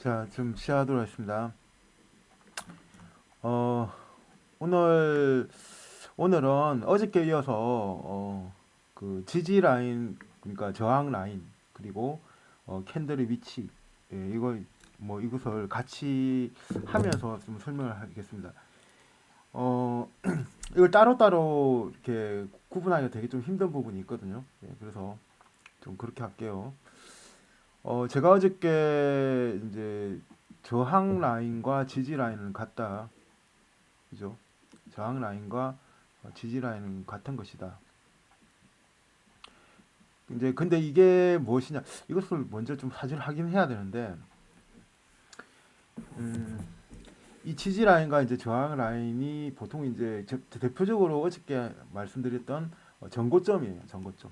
자, 좀 시작하도록 하겠습니다. 어, 오늘, 오늘은 어저께 이어서, 어, 그 지지 라인, 그러니까 저항 라인, 그리고, 어, 캔들의 위치, 예, 이거, 뭐, 이것을 같이 하면서 좀 설명을 하겠습니다. 어, 이걸 따로따로 이렇게 구분하기가 되게 좀 힘든 부분이 있거든요. 예, 그래서 좀 그렇게 할게요. 어, 제가 어저께 이제 저항 라인과 지지 라인은 같다. 그죠? 저항 라인과 어, 지지 라인은 같은 것이다. 이제 근데 이게 무엇이냐? 이것을 먼저 좀 사실 확인해야 되는데, 음, 이 지지 라인과 이제 저항 라인이 보통 이제 저- 대표적으로 어저께 말씀드렸던 어, 전고점이에요. 전고점.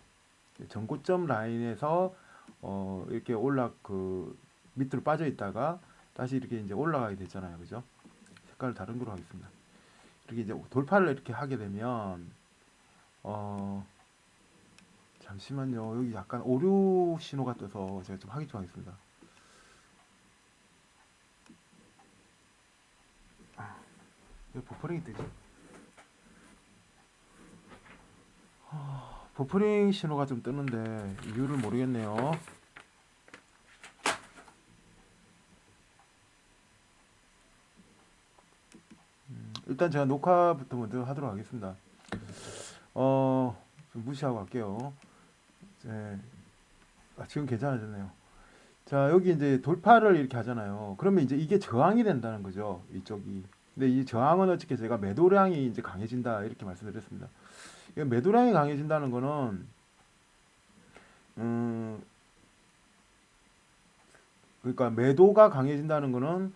전고점 라인에서 어, 이렇게 올라 그 밑으로 빠져 있다가 다시 이렇게 이제 올라가게 됐잖아요. 그죠? 색깔을 다른 걸로 하겠습니다. 이렇게 이제 돌파를 이렇게 하게 되면 어 잠시만요. 여기 약간 오류 신호가 떠서 제가 좀 확인 좀 하겠습니다. 아, 왜 버퍼링이 뜨지? 아, 버퍼링 신호가 좀 뜨는데 이유를 모르겠네요. 일단 제가 녹화부터 먼저 하도록 하겠습니다. 어, 좀 무시하고 갈게요. 네. 아, 지금 괜찮아졌네요. 자, 여기 이제 돌파를 이렇게 하잖아요. 그러면 이제 이게 저항이 된다는 거죠. 이쪽이. 근데 이 저항은 어떻게 제가 매도량이 이제 강해진다 이렇게 말씀드렸습니다. 이 매도량이 강해진다는 거는 음, 그러니까 매도가 강해진다는 거는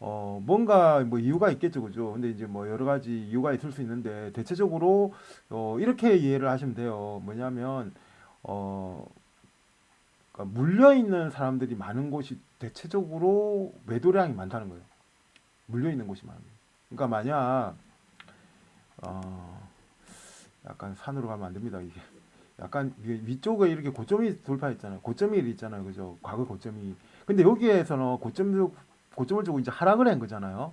어, 뭔가 뭐 이유가 있겠죠, 그죠? 근데 이제 뭐 여러 가지 이유가 있을 수 있는데 대체적으로 어, 이렇게 이해를 하시면 돼요. 뭐냐면 어, 그러니까 물려 있는 사람들이 많은 곳이 대체적으로 매도량이 많다는 거예요. 물려 있는 곳이 거예요. 그러니까 만약 어, 약간 산으로 가면 안 됩니다, 이게. 약간 위- 위쪽에 이렇게 고점이 돌파했잖아요. 고점이 있잖아요, 그죠? 과거 고점이. 근데 여기에서는 고점 고점을 주고 이제 하락을 한 거잖아요.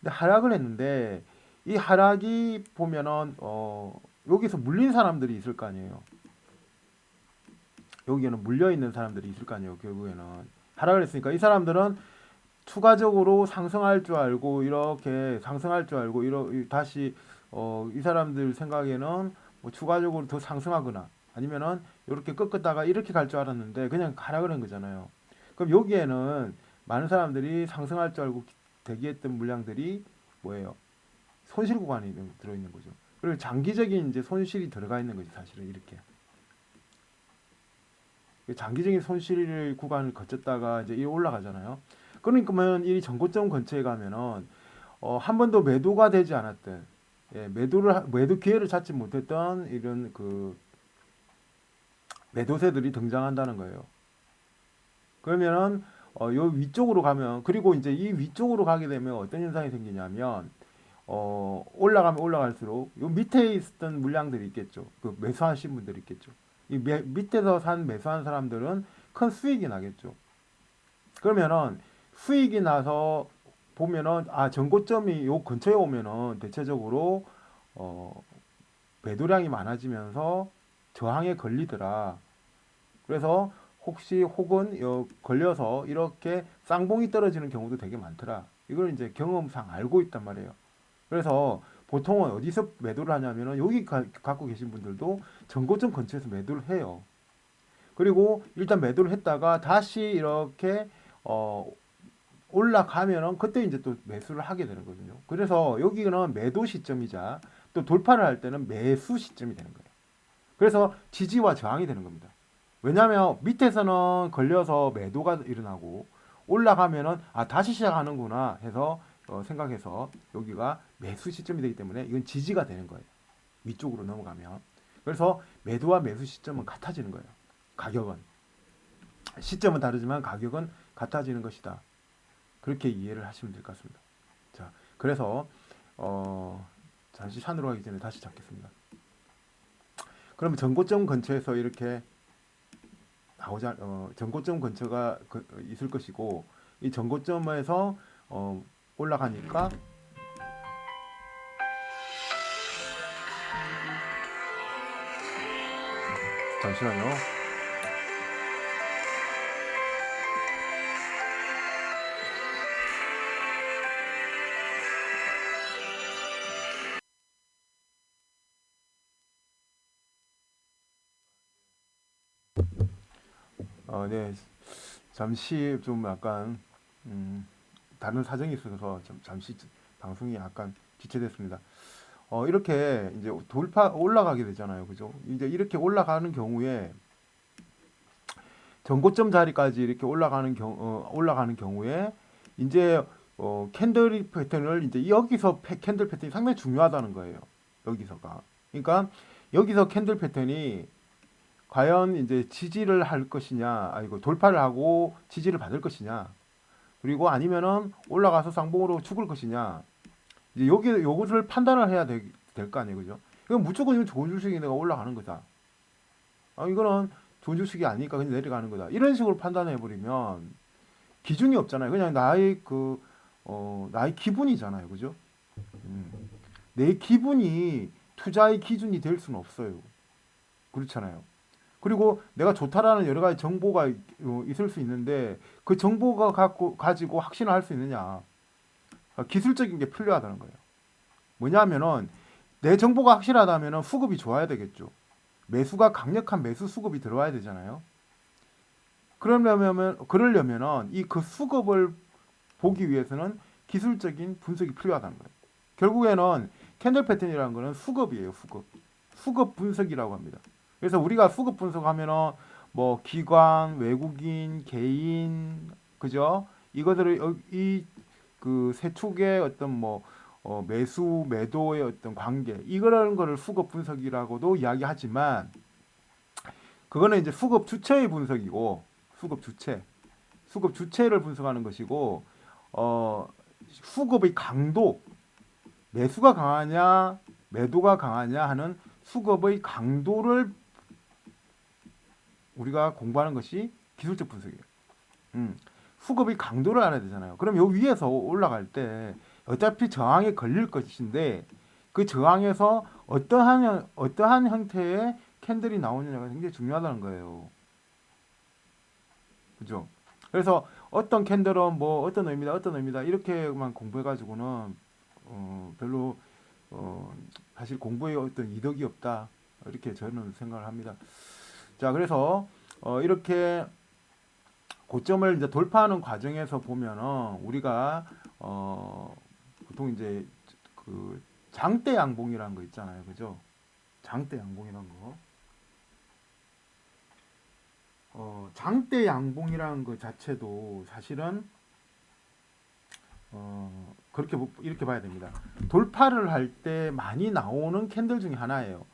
근데 하락을 했는데 이 하락이 보면은 어 여기서 물린 사람들이 있을 거 아니에요. 여기에는 물려 있는 사람들이 있을 거 아니에요. 결국에는 하락을 했으니까 이 사람들은 추가적으로 상승할 줄 알고 이렇게 상승할 줄 알고 이러 이- 다시 어 이 사람들 생각에는 뭐 추가적으로 더 상승하거나 아니면은 이렇게 꺾었다가 이렇게 갈 줄 알았는데 그냥 하락을 한 거잖아요. 그럼 여기에는 많은 사람들이 상승할 줄 알고 대기했던 물량들이 뭐예요? 손실 구간이 들어 있는 거죠. 그리고 장기적인 이제 손실이 들어가 있는 거지 사실은 이렇게. 장기적인 손실 구간을 거쳤다가 이제 이 올라가잖아요. 그러니까면 이 전고점 근처에 가면은 어, 한 번도 매도가 되지 않았던 예, 매도를 하- 매도 기회를 찾지 못했던 이런 그 매도세들이 등장한다는 거예요. 그러면은 어, 요 위쪽으로 가면 그리고 이제 이 위쪽으로 가게 되면 어떤 현상이 생기냐면 어, 올라가면 올라갈수록 요 밑에 있었던 물량들이 있겠죠. 그 매수하신 분들이 있겠죠. 이 매- 밑에서 산 매수한 사람들은 큰 수익이 나겠죠. 그러면은 수익이 나서 보면은 아 전고점이 요 근처에 오면은 대체적으로 어 매도량이 많아지면서 저항에 걸리더라. 그래서 혹시 혹은 요 걸려서 이렇게 쌍봉이 떨어지는 경우도 되게 많더라. 이걸 이제 경험상 알고 있단 말이에요. 그래서 보통은 어디서 매도를 하냐면은 여기 가, 갖고 계신 분들도 전고점 근처에서 매도를 해요. 그리고 일단 매도를 했다가 다시 이렇게 어 올라가면은 그때 이제 또 매수를 하게 되는 거거든요. 그래서 여기는 매도 시점이자 또 돌파를 할 때는 매수 시점이 되는 거예요. 그래서 지지와 저항이 되는 겁니다. 왜냐하면 밑에서는 걸려서 매도가 일어나고 올라가면은 아 다시 시작하는구나 해서 어, 생각해서 여기가 매수 시점이 되기 때문에 이건 지지가 되는 거예요. 위쪽으로 넘어가면 그래서 매도와 매수 시점은 같아지는 거예요. 가격은 시점은 다르지만 가격은 같아지는 것이다. 그렇게 이해를 하시면 될 것 같습니다. 자, 그래서 어, 잠시 산으로 가기 전에 다시 잡겠습니다. 그러면 전고점 근처에서 이렇게 나오자 어, 전고점 근처가 그- 있을 것이고 이 전고점에서 어, 올라가니까 잠시만요. 네. 잠시 좀 약간 음, 다른 사정이 있어서 좀 잠시 방송이 약간 지체됐습니다. 어, 이렇게 이제 돌파 올라가게 되잖아요. 그죠? 이제 이렇게 올라가는 경우에 전고점 자리까지 이렇게 올라가는 경 어, 올라가는 경우에 이제 어, 캔들 패턴을 이제 여기서 패, 캔들 패턴이 상당히 중요하다는 거예요. 여기서가. 그러니까 여기서 캔들 패턴이 과연 이제 지지를 할 것이냐, 아이고 돌파를 하고 지지를 받을 것이냐, 그리고 아니면은 올라가서 쌍봉으로 죽을 것이냐, 이제 여기 요것을 판단을 해야 될 거 아니에요, 그죠? 이건 무조건 이건 좋은 주식이 내가 올라가는 거다. 아 이거는 좋은 주식이 아니니까 그냥 내려가는 거다. 이런 식으로 판단해 버리면 기준이 없잖아요. 그냥 나의 그 어, 나의 기분이잖아요, 그죠? 음. 내 기분이 투자의 기준이 될 수는 없어요. 그렇잖아요. 그리고 내가 좋다라는 여러 가지 정보가 어, 있을 수 있는데 그 정보가 갖고 가지고 확신을 할 수 있느냐 어, 기술적인 게 필요하다는 거예요. 뭐냐면은 내 정보가 확실하다면은 수급이 좋아야 되겠죠. 매수가 강력한 매수 수급이 들어와야 되잖아요. 그러려면 그러려면은 이 그 수급을 보기 위해서는 기술적인 분석이 필요하다는 거예요. 결국에는 캔들 패턴이라는 거는 수급이에요, 수급. 수급 분석이라고 합니다. 그래서 우리가 수급 분석하면은 뭐 기관, 외국인, 개인, 그죠? 이것들을 이 그 세 축의 어떤 뭐 어, 매수 매도의 어떤 관계 이거라는 거를 수급 분석이라고도 이야기하지만 그거는 이제 수급 주체의 분석이고 수급 주체 수급 주체를 분석하는 것이고 어 수급의 강도 매수가 강하냐 매도가 강하냐 하는 수급의 강도를 우리가 공부하는 것이 기술적 분석이에요. 음, 수급의 강도를 알아야 되잖아요. 그럼 요 위에서 올라갈 때 어차피 저항에 걸릴 것인데 그 저항에서 어떠한 어떠한 형태의 캔들이 나오느냐가 굉장히 중요하다는 거예요. 그죠? 그래서 어떤 캔들은 뭐 어떤 의미다 어떤 의미다 이렇게만 공부해 가지고는 어, 별로 어, 사실 공부에 어떤 이득이 없다 이렇게 저는 생각을 합니다. 자, 그래서 어, 이렇게 고점을 이제 돌파하는 과정에서 보면은 우리가 어, 보통 이제 그 장대 양봉이라는 거 있잖아요, 그죠? 장대 양봉이라는 거. 어, 장대 양봉이라는 것 자체도 사실은 어, 그렇게 보- 이렇게 봐야 됩니다. 돌파를 할 때 많이 나오는 캔들 중에 하나예요.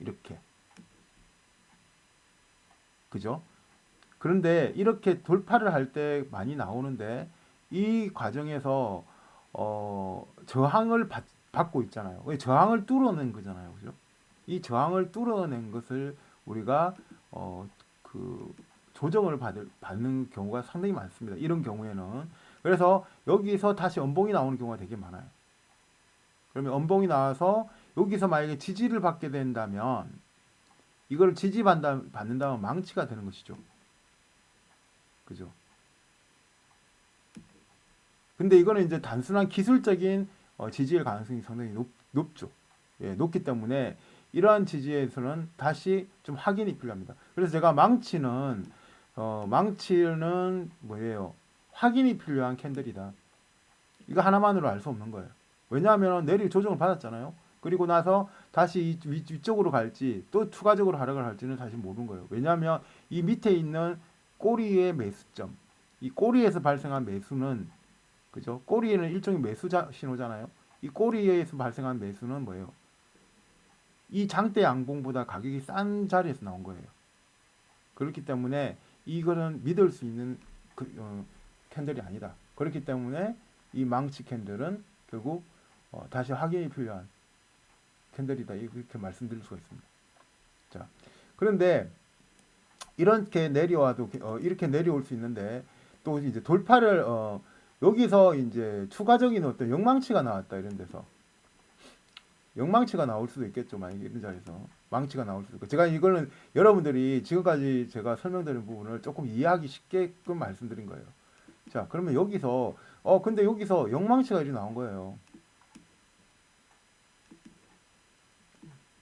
이렇게. 그죠? 그런데 이렇게 돌파를 할 때 많이 나오는데 이 과정에서 어, 저항을 받, 받고 있잖아요. 왜 저항을 뚫어낸 거잖아요. 그죠? 이 저항을 뚫어낸 것을 우리가 어, 그 조정을 받을, 받는 경우가 상당히 많습니다. 이런 경우에는 그래서 여기서 다시 음봉이 나오는 경우가 되게 많아요. 그러면 음봉이 나와서 여기서 만약에 지지를 받게 된다면 이걸 지지받는다, 받는다면 망치가 되는 것이죠. 그죠? 근데 이거는 이제 단순한 기술적인 어, 지지의 가능성이 상당히 높, 높죠. 예, 높기 때문에 이러한 지지에서는 다시 좀 확인이 필요합니다. 그래서 제가 망치는 어, 망치는 뭐예요? 확인이 필요한 캔들이다. 이거 하나만으로 알 수 없는 거예요. 왜냐하면 내릴 조정을 받았잖아요. 그리고 나서 다시 이 위, 위쪽으로 갈지 또 추가적으로 하락을 할지는 사실 모르는 거예요. 왜냐하면 이 밑에 있는 꼬리의 매수점, 이 꼬리에서 발생한 매수는 그죠? 꼬리에는 일종의 매수 자, 신호잖아요. 이 꼬리에서 발생한 매수는 뭐예요? 이 장대 양봉보다 가격이 싼 자리에서 나온 거예요. 그렇기 때문에 이거는 믿을 수 있는 그, 어, 캔들이 아니다. 그렇기 때문에 이 망치 캔들은 결국 어, 다시 확인이 필요한 캔들이다. 이렇게 말씀드릴 수가 있습니다. 자, 그런데 이렇게 내려와도 어, 이렇게 내려올 수 있는데 또 이제 돌파를 어 여기서 이제 추가적인 어떤 영망치가 나왔다 이런 데서 영망치가 나올 수도 있겠죠 만약에 이런 자리에서 망치가 나올 수도 있고 제가 이거는 여러분들이 지금까지 제가 설명드린 부분을 조금 이해하기 쉽게끔 말씀드린 거예요 자 그러면 여기서 어 근데 여기서 영망치가 이렇게 나온 거예요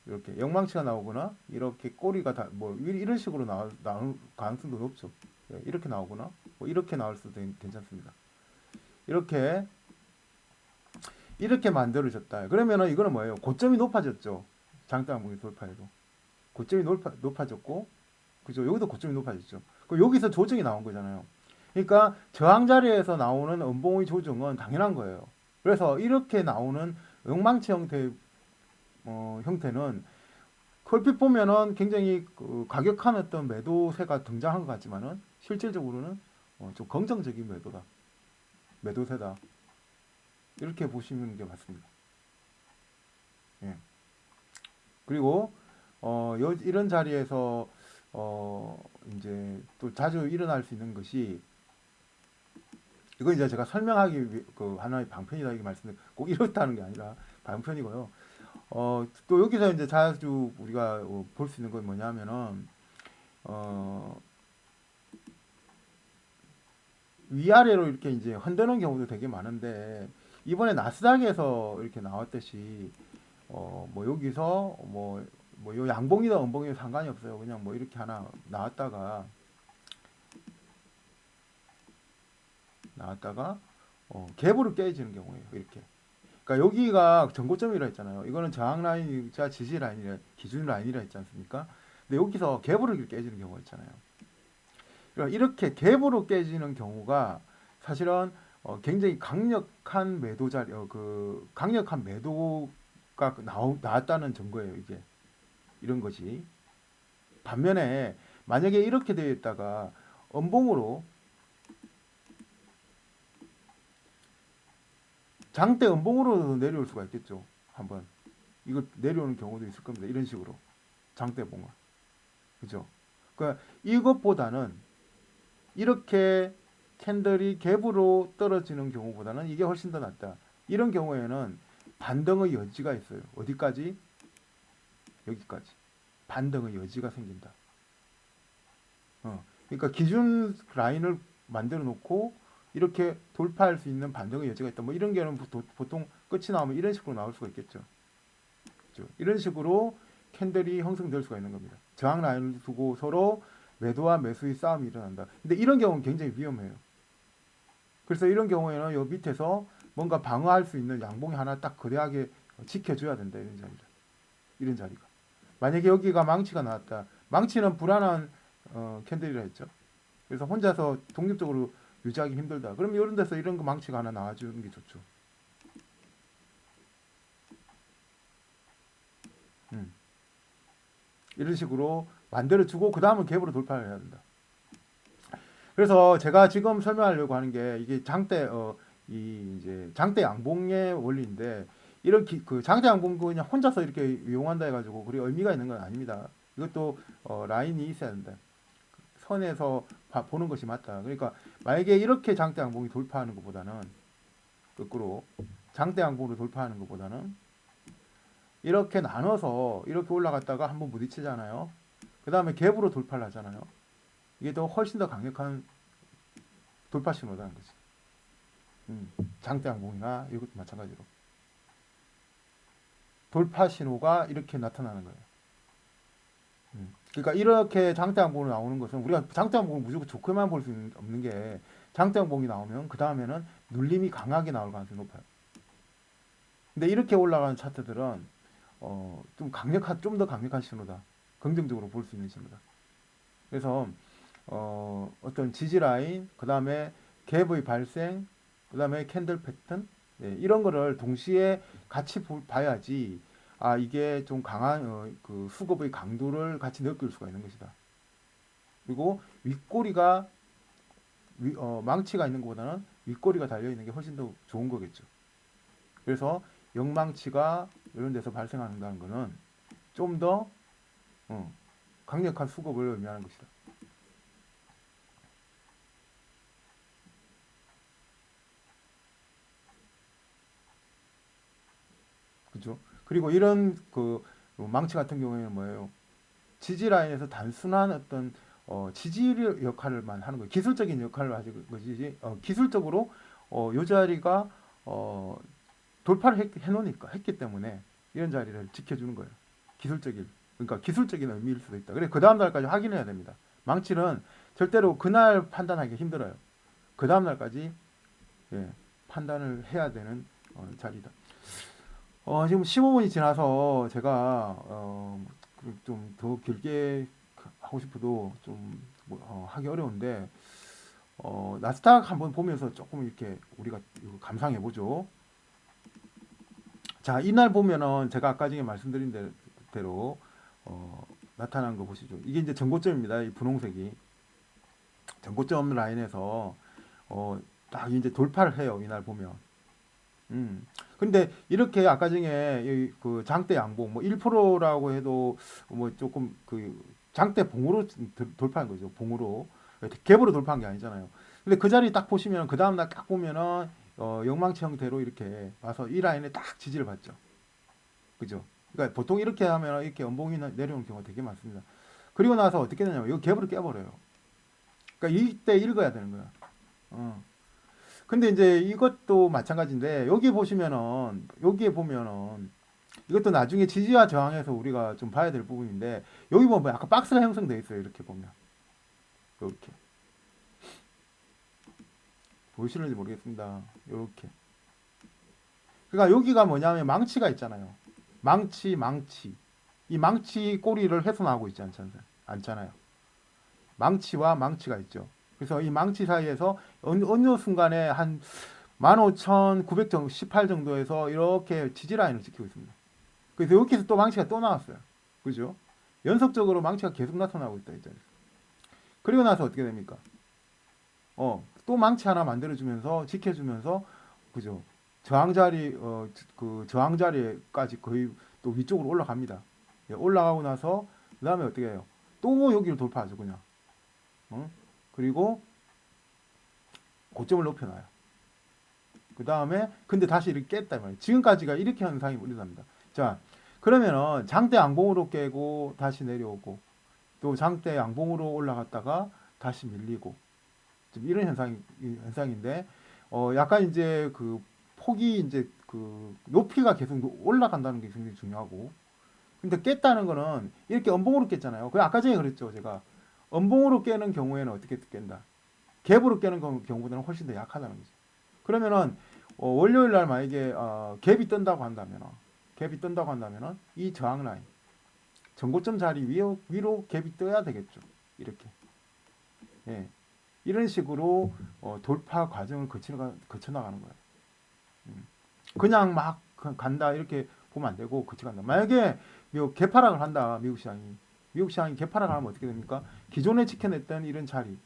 이렇게 영망치가 나오거나 이렇게 꼬리가 다 뭐 이런 식으로 나올, 가능성도 높죠 예, 이렇게 나오거나 뭐 이렇게 나올 수도 괜- 괜찮습니다 이렇게 이렇게 만들어졌다. 그러면은 이거는 뭐예요? 고점이 높아졌죠. 장대항공이 돌파해도 고점이 높아, 높아졌고, 그죠? 여기도 고점이 높아졌죠. 그 여기서 조정이 나온 거잖아요. 그러니까 저항 자리에서 나오는 음봉의 조정은 당연한 거예요. 그래서 이렇게 나오는 엉망치 형태 어, 형태는 얼핏 보면은 굉장히 그 가격한 어떤 매도세가 등장한 것 같지만은 실질적으로는 어, 좀 긍정적인 매도다. 매도세다. 이렇게 보시는 게 맞습니다. 예. 그리고 어 여, 이런 자리에서 어 이제 또 자주 일어날 수 있는 것이 이거 이제 제가 설명하기 위, 그 하나의 방편이다 이렇게 말씀드린 꼭 이렇다는 게 아니라 방편이고요. 어 또 여기서 이제 자주 우리가 어, 볼수 있는 건 뭐냐면은 어 위아래로 이렇게 이제 흔드는 경우도 되게 많은데 이번에 나스닥에서 이렇게 나왔듯이 어 뭐 여기서 뭐 뭐요 양봉이다 음봉이다 상관이 없어요. 그냥 뭐 이렇게 하나 나왔다가 나왔다가 어 갭으로 깨지는 경우예요. 이렇게. 그러니까 여기가 전고점이라 했잖아요. 이거는 저항 라인이자 지지 라인이라 기준 라인이라 했지 않습니까? 근데 여기서 갭으로 깨지는 경우가 있잖아요. 그러니까 이렇게 갭으로 깨지는 경우가 사실은 어, 굉장히 강력한 매도 자리, 어, 그 강력한 매도가 나오, 나왔다는 증거예요. 이게 이런 것이 반면에 만약에 이렇게 되어 있다가 음봉으로 장대 음봉으로 내려올 수가 있겠죠. 한번 이거 내려오는 경우도 있을 겁니다. 이런 식으로 장대 봉화, 그죠? 그러니까 이것보다는 이렇게 캔들이 갭으로 떨어지는 경우보다는 이게 훨씬 더 낫다. 이런 경우에는 반등의 여지가 있어요. 어디까지? 여기까지. 반등의 여지가 생긴다. 어, 그러니까 기준 라인을 만들어 놓고 이렇게 돌파할 수 있는 반등의 여지가 있다. 뭐 이런 보- 보통 끝이 나오면 이런 식으로 나올 수가 있겠죠. 그죠? 이런 식으로 캔들이 형성될 수가 있는 겁니다. 저항 라인을 두고 서로 매도와 매수의 싸움이 일어난다. 근데 이런 경우는 굉장히 위험해요. 그래서 이런 경우에는 요 밑에서 뭔가 방어할 수 있는 양봉이 하나 딱 거대하게 지켜줘야 된다 이런 자리다. 이런 자리가. 만약에 여기가 망치가 나왔다. 망치는 불안한 어, 캔들이라 했죠. 그래서 혼자서 독립적으로 유지하기 힘들다. 그럼 이런 데서 이런 거 망치가 하나 나와주는 게 좋죠. 음. 이런 식으로 만들어주고 그 다음은 갭으로 돌파를 해야 된다. 그래서 제가 지금 설명하려고 하는 게 이게 장대 어 이 이제 장대 양봉의 원리인데 이런 기, 그 장대 양봉 그냥 혼자서 이렇게 이용한다 해가지고 그리 의미가 있는 건 아닙니다. 이것도 어 라인이 있어야 된다. 선에서 봐- 보는 것이 맞다. 그러니까 만약에 이렇게 장대 양봉이 돌파하는 것보다는 거꾸로 장대 양봉으로 돌파하는 것보다는 이렇게 나눠서 이렇게 올라갔다가 한번 부딪히잖아요. 그 다음에 갭으로 돌파를 하잖아요. 이게 더 훨씬 더 강력한 돌파 신호라는 거지. 음, 장대 항공이나 이것도 마찬가지로 돌파 신호가 이렇게 나타나는 거예요. 음, 그러니까 이렇게 장대 항공으로 나오는 것은 우리가 장대 항공을 무조건 좋게만 볼 수 없는 게 장대 항공이 나오면 그 다음에는 눌림이 강하게 나올 가능성이 높아요. 근데 이렇게 올라가는 차트들은 어, 좀 강력한 좀 더 강력한 신호다. 긍정적으로 볼 수 있는 신호다. 그래서 어, 어떤 지지 라인, 그 다음에 갭의 발생, 그 다음에 캔들 패턴, 네, 이런 거를 동시에 같이 보, 봐야지, 아 이게 좀 강한 어, 그 수급의 강도를 같이 느낄 수가 있는 것이다. 그리고 윗꼬리가 위, 어, 망치가 있는 것보다는 윗꼬리가 달려 있는 게 훨씬 더 좋은 거겠죠. 그래서 역망치가 이런 데서 발생한다는 것은 좀더 어, 강력한 수급을 의미하는 것이다. 그죠? 그리고 이런 그 망치 같은 경우에는 뭐예요? 지지 라인에서 단순한 어떤 어, 지지 역할을만 하는 거예요. 기술적인 역할을 하는 거지. 어, 기술적으로 어, 요 자리가 어, 돌파를 했, 해놓으니까 했기 때문에 이런 자리를 지켜주는 거예요. 기술적인 그러니까 기술적인 의미일 수도 있다. 그래 그 다음 날까지 확인해야 됩니다. 망치는 절대로 그날 판단하기 힘들어요. 그 다음 날까지 예, 판단을 해야 되는 어, 자리다. 어, 지금 15분이 지나서 제가 어, 좀 더 길게 하고 싶어도 좀 뭐, 어, 하기 어려운데 어, 나스닥 한번 보면서 조금 이렇게 우리가 감상해 보죠. 자, 이날 보면은 제가 아까 전에 말씀드린 대- 대로 어, 나타난 거 보시죠. 이게 이제 전고점입니다. 이 분홍색이 전고점 라인에서 어, 딱 이제 돌파를 해요. 이날 보면. 음. 근데 이렇게 아까 전에 이그 장대 양봉 뭐 1%라고 해도 뭐 조금 그 장대 봉으로 들- 돌파한 거죠. 봉으로. 갭으로 돌파한 게 아니잖아요. 근데 그 자리 딱 보시면 그 다음 날 딱 보면은 어, 영망치 형태로 이렇게 와서 이 라인에 딱 지지를 받죠. 그죠? 그러니까 보통 이렇게 하면 이렇게 연봉이 나- 내려오는 경우가 되게 많습니다. 그리고 나서 어떻게 되냐면 이거 갭으로 깨버려요. 그러니까 이때 읽어야 되는 거야. 어. 근데 이제 이것도 마찬가지인데 여기 보시면은 여기에 보면은 이것도 나중에 지지와 저항에서 우리가 좀 봐야 될 부분인데 여기 보면 약간 박스가 형성돼 있어요. 이렇게 보면 이렇게 보이시는지 모르겠습니다. 이렇게 그러니까 여기가 뭐냐면 망치가 있잖아요. 망치 망치 이 망치 꼬리를 훼손하고 있지. 않잖아요. 망치와 망치가 있죠. 그래서 이 망치 사이에서 어느, 어느 순간에 한 15,918 정도에서 이렇게 지지 라인을 지키고 있습니다. 그래서 여기서 또 망치가 또 나왔어요. 그죠? 연속적으로 망치가 계속 나타나고 있다. 이제. 그리고 나서 어떻게 됩니까? 어, 또 망치 하나 만들어주면서 지켜주면서 그죠? 저항 자리 어, 그 저항 자리까지 거의 또 위쪽으로 올라갑니다. 예, 올라가고 나서 그 다음에 어떻게 해요? 또 여기를 돌파하죠, 그냥. 어? 그리고 고점을 높여놔요. 그 다음에 근데 다시 이렇게 깼단 말이에요. 지금까지가 이렇게 현상이 일어납니다. 자, 그러면은 장대 양봉으로 깨고 다시 내려오고 또 장대 양봉으로 올라갔다가 다시 밀리고 좀 이런 현상이 이 현상인데 어 약간 이제 그 폭이 이제 그 높이가 계속 노- 올라간다는 게 굉장히 중요하고 근데 깼다는 거는 이렇게 엄봉으로 깼잖아요. 그 아까 전에 그랬죠, 제가. 엄봉으로 깨는 경우에는 어떻게 깬다? 갭으로 깨는 경우- 경우보다는 훨씬 더 약하다는 거죠. 그러면은 어, 월요일 날 만약에 어, 갭이 뜬다고 한다면 갭이 뜬다고 한다면은 이 저항 라인 전고점 자리 위로, 위로 갭이 떠야 되겠죠. 이렇게. 예. 이런 식으로 어, 돌파 과정을 거쳐, 거쳐 나가는 거예요. 음. 그냥 막 그- 간다 이렇게 보면 안 되고 거쳐 간다. 만약에 개파락을 한다 미국 시장이 미국 시장이 개파락을 하면 어떻게 됩니까? 기존에 지켜냈던 이런 자리,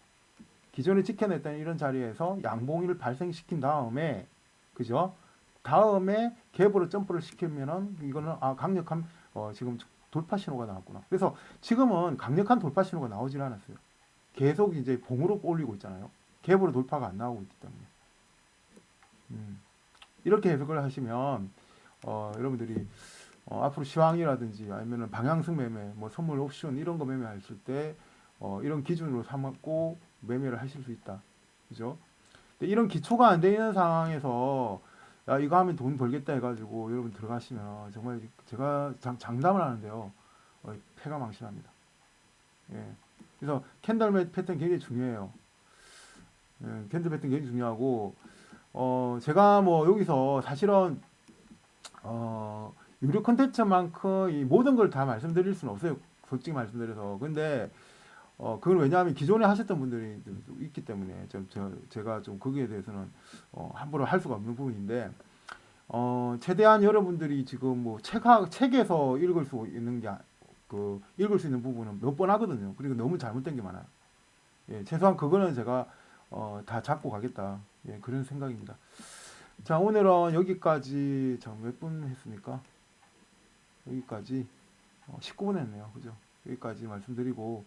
기존에 지켜냈던 이런 자리에서 양봉을 발생시킨 다음에, 그죠? 다음에 갭으로 점프를 시키면은 이거는 아 강력한 어, 지금 돌파 신호가 나왔구나. 그래서 지금은 강력한 돌파 신호가 나오질 않았어요. 계속 이제 봉으로 올리고 있잖아요. 갭으로 돌파가 안 나오고 있기 때문에. 음, 이렇게 해석을 하시면 어, 여러분들이 어, 앞으로 시황이라든지 아니면 방향성 매매, 뭐 선물 옵션 이런 거 매매하실 때 어, 이런 기준으로 삼고 매매를 하실 수 있다. 그죠? 근데 이런 기초가 안돼 있는 상황에서 야 이거 하면 돈 벌겠다 해가지고 여러분 들어가시면 정말 제가 장, 장담을 하는데요. 어, 패가 망신합니다. 예. 그래서 캔들 매- 패턴 굉장히 중요해요. 예, 캔들 패턴 굉장히 중요하고 어 제가 뭐 여기서 사실은 어 유료 콘텐츠만큼 이 모든 걸 다 말씀드릴 수는 없어요. 솔직히 말씀드려서. 근데 어 그건 왜냐하면 기존에 하셨던 분들이 좀 있기 때문에 좀 저, 제가 좀 거기에 대해서는 어 함부로 할 수가 없는 부분인데 어 최대한 여러분들이 지금 뭐 책하, 책에서 읽을 수 있는 게 그 읽을 수 있는 부분은 몇 번 하거든요. 그리고 너무 잘못된 게 많아요. 예, 최소한 그거는 제가 어, 다 잡고 가겠다. 예, 그런 생각입니다. 자, 오늘은 여기까지 몇 분 했습니까? 여기까지 어, 19분 했네요. 그죠? 여기까지 말씀드리고